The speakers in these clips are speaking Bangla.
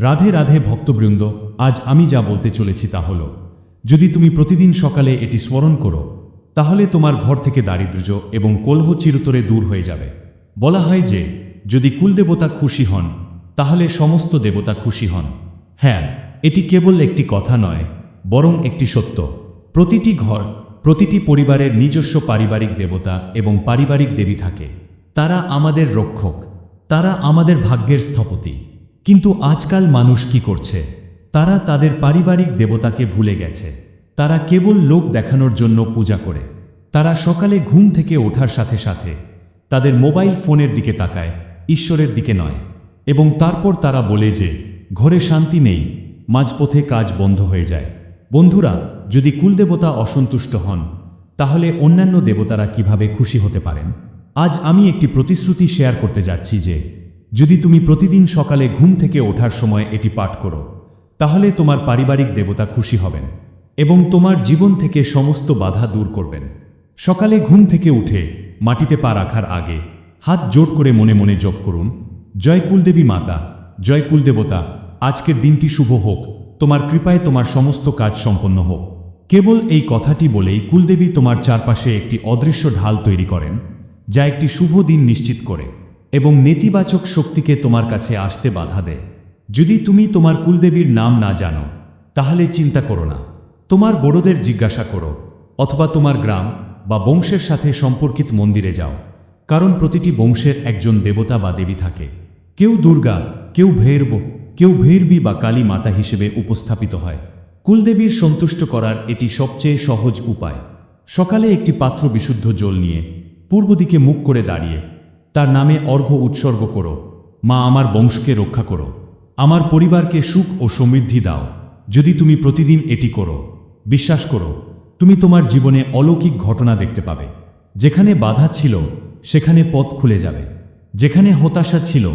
রাধে রাধে ভক্তবৃন্দ, আজ আমি যা বলতে চলেছি তা হল, যদি তুমি প্রতিদিন সকালে এটি স্মরণ করো, তাহলে তোমার ঘর থেকে দারিদ্র্য এবং কলহ চিরতরে দূর হয়ে যাবে। বলা হয় যে, যদি কুলদেবতা খুশি হন, তাহলে সমস্ত দেবতা খুশি হন। হ্যাঁ এটি কেবল একটি কথা নয়, বরং একটি সত্য। প্রতিটি ঘর, প্রতিটি পরিবারের নিজস্ব পারিবারিক দেবতা এবং পারিবারিক দেবী থাকে। তারা আমাদের রক্ষক, তারা আমাদের ভাগ্যের স্থপতি। কিন্তু আজকাল মানুষ কি করছে? তারা তাদের পারিবারিক দেবতাকে ভুলে গেছে। তারা কেবল লোক দেখানোর জন্য পূজা করে। তারা সকালে ঘুম থেকে ওঠার সাথে সাথে তাদের মোবাইল ফোনের দিকে তাকায়, ঈশ্বরের দিকে নয়। এবং তারপর তারা বলে যে, ঘরে শান্তি নেই, মাঝপথে কাজ বন্ধ হয়ে যায়। বন্ধুরা, যদি কুলদেবতা অসন্তুষ্ট হন, তাহলে অন্যান্য দেবতারা কীভাবে খুশি হতে পারেন? আজ আমি একটি প্রতিশ্রুতি শেয়ার করতে যাচ্ছি যে যদি তুমি প্রতিদিন সকালে ঘুম থেকে ওঠার সময় এটি পাঠ করো, তাহলে তোমার পারিবারিক দেবতা খুশি হবেন এবং তোমার জীবন থেকে সমস্ত বাধা দূর করবেন। সকালে ঘুম থেকে উঠে মাটিতে পা রাখার আগে হাত জোট করে মনে মনে জপ করুন, জয় কুলদেবী মাতা, জয় কুলদেবতা, আজকের দিনটি শুভ হোক, তোমার কৃপায় তোমার সমস্ত কাজ সম্পন্ন হোক। কেবল এই কথাটি বলেই কুলদেবী তোমার চারপাশে একটি অদৃশ্য ঢাল তৈরি করেন, যা একটি শুভ দিন নিশ্চিত করে। এবং নেতিবাচক শক্তিকে তোমার কাছে আসতে বাধা দেয়। যদি তুমি তোমার কুলদেবীর নাম না জানো, তাহলে চিন্তা করো না। তোমার বড়দের জিজ্ঞাসা করো, অথবা তোমার গ্রাম বা বংশের সাথে সম্পর্কিত মন্দিরে যাও, কারণ প্রতিটি বংশের একজন দেবতা বা দেবী থাকে। কেউ দুর্গা, কেউ ভৈরব, কেউ ভৈরবী বা কালী মাতা হিসেবে উপস্থাপিত হয়। কুলদেবীর সন্তুষ্ট করার এটি সবচেয়ে সহজ উপায়। সকালে একটি পাত্র বিশুদ্ধ জল নিয়ে পূর্ব দিকে মুখ করে দাঁড়িয়ে তার নামে অর্ঘ্য উৎসর্গ করো। মা আমার বংশকে রক্ষা করো। আমার পরিবারকে সুখ ও সমৃদ্ধি দাও। যদি তুমি প্রতিদিন এটি করো, বিশ্বাস করো, তুমি তোমার জীবনে অলৌকিক ঘটনা দেখতে পাবে। যেখানে বাধা ছিল, সেখানে পথ খুলে যাবে। যেখানে হতাশা ছিল,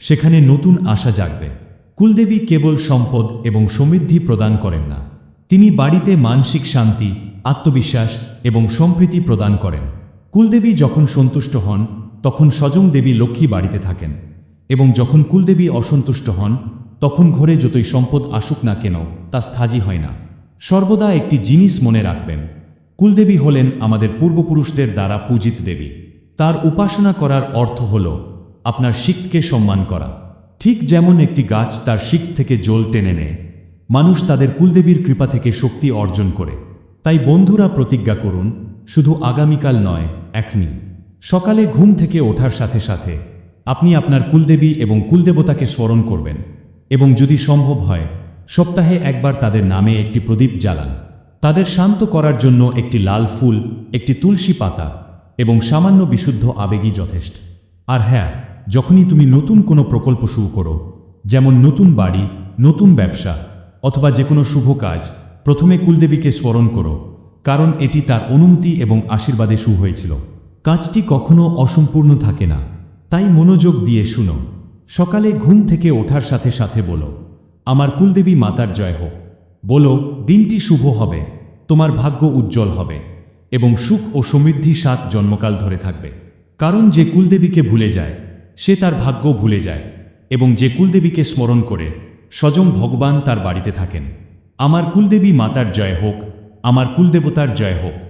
সেখানে নতুন আশা জাগবে। কুলদেবী কেবল সম্পদ এবং সমৃদ্ধি প্রদান করেন না। তিনি বাড়িতে মানসিক শান্তি, আত্মবিশ্বাস এবং সম্প্রীতি প্রদান করেন। কুলদেবী যখন সন্তুষ্ট হন তখন স্বজং দেবী লক্ষ্মী বাড়িতে থাকেন এবং যখন কুলদেবী অসন্তুষ্ট হন, তখন ঘরে যতই সম্পদ আসুক না কেন, তা স্থায়ী হয় না। সর্বদা একটি জিনিস মনে রাখবেন, কুলদেবী হলেন আমাদের পূর্বপুরুষদের দ্বারা পূজিত দেবী। তার উপাসনা করার অর্থ হল আপনার শিখকে সম্মান করা। ঠিক যেমন একটি গাছ তার শিখ থেকে জল টেনে নেয়, মানুষ তাদের কুলদেবীর কৃপা থেকে শক্তি অর্জন করে। তাই বন্ধুরা প্রতিজ্ঞা করুন, শুধু আগামীকাল নয়, এখনই। সকালে ঘুম থেকে ওঠার সাথে সাথে আপনি আপনার কুলদেবী এবং কুলদেবতাকে স্মরণ করবেন এবং যদি সম্ভব হয়, সপ্তাহে একবার তাদের নামে একটি প্রদীপ জ্বালান। তাদের শান্ত করার জন্য একটি লাল ফুল, একটি তুলসী পাতা এবং সামান্য বিশুদ্ধ আবেগই যথেষ্ট। আর হ্যাঁ যখনই তুমি নতুন কোনো প্রকল্প শুরু করো, যেমন নতুন বাড়ি, নতুন ব্যবসা অথবা যে কোনো শুভ কাজ, প্রথমে কুলদেবীকে স্মরণ করো, কারণ এটি তার অনুমতি এবং আশীর্বাদে শুরু হয়েছিল। কাজটি কখনো অসম্পূর্ণ থাকে না। তাই মনোযোগ দিয়ে শুনো। সকালে ঘুম থেকে ওঠার সাথে সাথে বলো, আমার কুলদেবী মাতার জয় হোক। বলো, দিনটি শুভ হবে, তোমার ভাগ্য উজ্জ্বল হবে এবং সুখ ও সমৃদ্ধি সাত জন্মকাল ধরে থাকবে। কারণ যে কুলদেবীকে ভুলে যায়, সে তার ভাগ্য ভুলে যায় এবং যে কুলদেবীকে স্মরণ করে, স্বয়ং ভগবান তার বাড়িতে থাকেন। আমার কুলদেবী মাতার জয় হোক, আমার কুলদেবতার জয় হোক।